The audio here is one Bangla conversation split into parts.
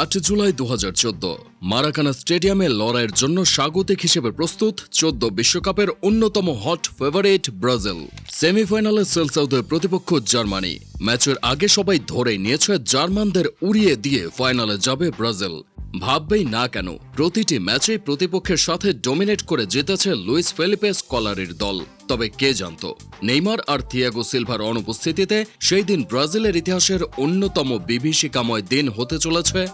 আট জুলাই দু হাজার চোদ্দ। মারাকানা স্টেডিয়ামে লড়াইয়ের জন্য স্বাগতিক হিসেবে প্রস্তুত চোদ্দ বিশ্বকাপের অন্যতম হট ফেভারিট ব্রাজিল। সেমিফাইনালে সেলসাউদের প্রতিপক্ষ জার্মানি। ম্যাচের আগে সবাই ধরে নিয়েছে জার্মানদের উড়িয়ে দিয়ে ফাইনালে যাবে ব্রাজিল। ভাববেই না কেন, প্রতিটি ম্যাচে প্রতিপক্ষের সাথে ডোমিনেট করে জিতেছে লুইস ফেলিপেস কলারির দল। তবে কে জানত, নেইমার আর থিয়াগো সিলভার অনুপস্থিতিতে সেই দিন ব্রাজিলের ইতিহাসের অন্যতম বিভীষিকাময় দিন হতে চলেছে।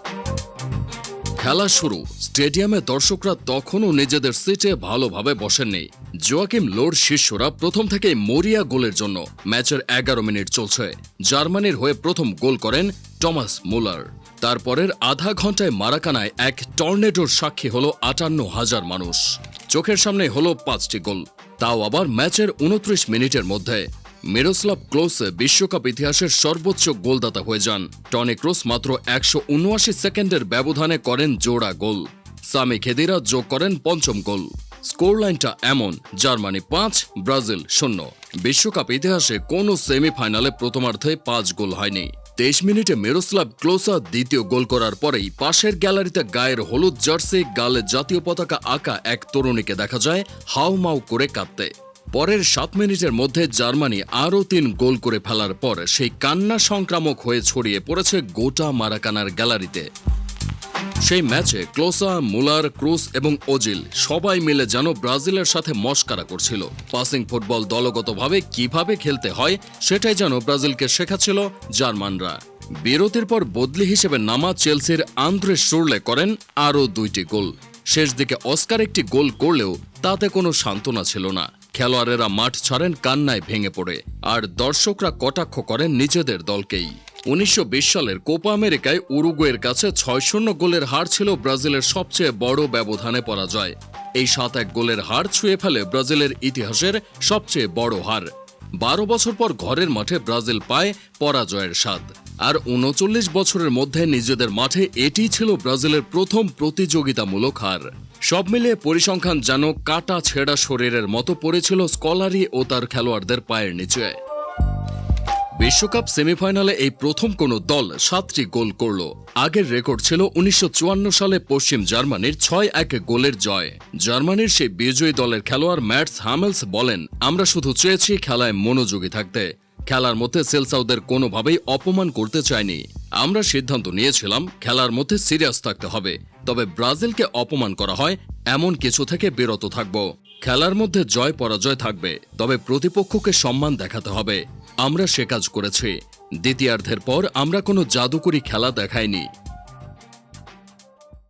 খেলা শুরু, স্টেডিয়ামে দর্শকরা তখনও নিজেদের সিটে ভালোভাবে বসেননি। জোয়াকিম লোর শিষ্যরা প্রথম থেকেই মরিয়া গোলের জন্য ম্যাচের এগারো মিনিট চলছে। জার্মানির হয়ে প্রথম গোল করেন টমাস মুলার। তারপরের আধা ঘন্টায় মারাকানায় এক টর্নেডোর সাক্ষী হলো আটান্ন হাজার মানুষ। চোখের সামনে হলো পাঁচটি গোল। তাও আবার ম্যাচের উনত্রিশ মিনিটের মধ্যে। মিরোস্লাভ ক্লোসে বিশ্বকাপ ইতিহাসের সর্বোচ্চ গোলদাতা হয়ে যান। টনি ক্রোস মাত্র একশো উনআশি সেকেন্ডের ব্যবধানে করেন জোড়া গোল। সামি খেদিরা যোগ করেন পঞ্চম গোল। স্কোরলাইনটা এমন, জার্মানি পাঁচ, ব্রাজিল শূন্য। বিশ্বকাপ ইতিহাসে কোনো সেমিফাইনালে প্রথমার্ধে পাঁচ গোল হয়নি। তেইশ মিনিটে মেরোস্লাভ ক্লোসা দ্বিতীয় গোল করার পরেই পাশের গ্যালারিতে গায়ের হলুদ জার্সি, গালে জাতীয় পতাকা আঁকা এক তরুণীকে দেখা যায় হাউমাউ করে কাঁদতে। পরের সাত মিনিটের মধ্যে জার্মানি আরও তিন গোল করে ফেলার পর সেই কান্না সংক্রামক হয়ে ছড়িয়ে পড়েছে গোটা মারাকানার গ্যালারিতে। সেই ম্যাচে ক্লোসা, মুলার, ক্রুস এবং ওজিল সবাই মিলে যেন ব্রাজিলের সাথে মস্কারা করছিল। পাসিং ফুটবল দলগতভাবে কীভাবে খেলতে হয় সেটাই যেন ব্রাজিলকে শেখাচ্ছিল জার্মানরা। বিরতির পর বদলি হিসেবে নামা চেলসির আন্দ্রে সুরলে করেন আরও দুইটি গোল। শেষ দিকে অস্কার একটি গোল করলেও তাতে কোনো সান্ত্বনা ছিল না। খেলোয়াড়েরা মাঠ ছাড়েন, কান্নায় ভেঙে পড়ে। আর দর্শকরা কটাক্ষ করেন নিজেদের দলকেই। উনিশশো বিশ সালের কোপা আমেরিকায় উরুগুয়ের কাছে ছয় শূন্য গোলের হার ছিল ব্রাজিলের সবচেয়ে বড় ব্যবধানে পরাজয়। এই সাত এক গোলের হার ছুঁয়ে ফেলে ব্রাজিলের ইতিহাসের সবচেয়ে বড় হার। বারো বছর পর ঘরের মাঠে ব্রাজিল পায় পরাজয়ের স্বাদ। আর উনচল্লিশ বছরের মধ্যে নিজেদের মাঠে এটিই ছিল ব্রাজিলের প্রথম প্রতিযোগিতামূলক হার। সব মিলিয়ে পরিসংখ্যান যেন কাটা ছেঁড়া শরীরের মতো পড়েছিল স্কলারি ও তার খেলোয়াড়দের পায়ের নিচে। বিশ্বকাপ সেমিফাইনালে এই প্রথম কোনো দল সাতটি গোল করল। আগের রেকর্ড ছিল উনিশশো চুয়ান্ন সালে পশ্চিম জার্মানির ছয় এক গোলের জয়। জার্মানির সেই বিজয়ী দলের খেলোয়াড় ম্যাটস হামেলস বলেন, আমরা শুধু চেয়েছি খেলায় মনোযোগী থাকতে। খেলার মধ্যে সেলসাউদের কোনোভাবেই অপমান করতে চাইনি। আমরা সিদ্ধান্ত নিয়েছিলাম, খেলার মধ্যে সিরিয়াস থাকতে হবে। তবে ব্রাজিলকে অপমান করা হয়, এমন কিছু থেকে বিরত থাকব। খেলার মধ্যে জয় পরাজয় থাকবে, তবে প্রতিপক্ষকে সম্মান দেখাতে হবে। আমরা সে কাজ করেছি। দ্বিতীয়ার্ধের পর আমরা কোনো জাদুকরি খেলা দেখাইনি।